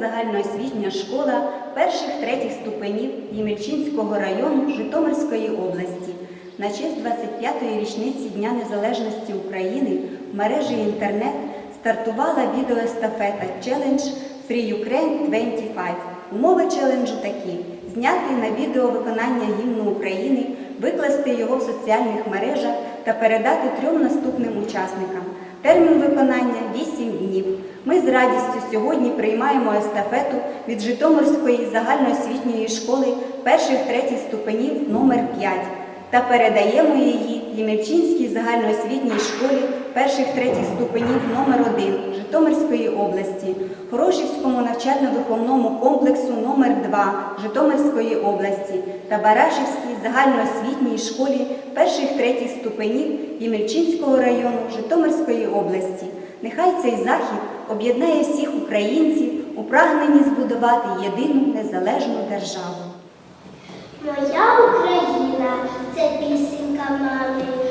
Загальноосвітня школа перших третіх ступенів Ємельчинського району Житомирської області на честь 25-ї річниці Дня Незалежності України в мережі інтернет стартувала відеоестафета челендж Free Ukraine 25. Умови челенджу такі: зняти на відео виконання гімну України, викласти його в соціальних мережах та передати трьом наступним учасникам. Термін виконання 8 днів. Ми з радістю сьогодні приймаємо естафету від Житомирської загальноосвітньої школи перших третіх ступенів номер 5 та передаємо її Ємельчинській загальноосвітній школі перших третіх ступенів номер 1 Житомирської області, Хорошівському навчально-виховному комплексу номер 2 Житомирської області та Барашівській загальноосвітній школі перших третіх ступенів Ємельчинського району Житомирської області. Нехай цей захід об'єднає всіх українців у прагненні збудувати єдину незалежну державу. Моя Україна se pensa em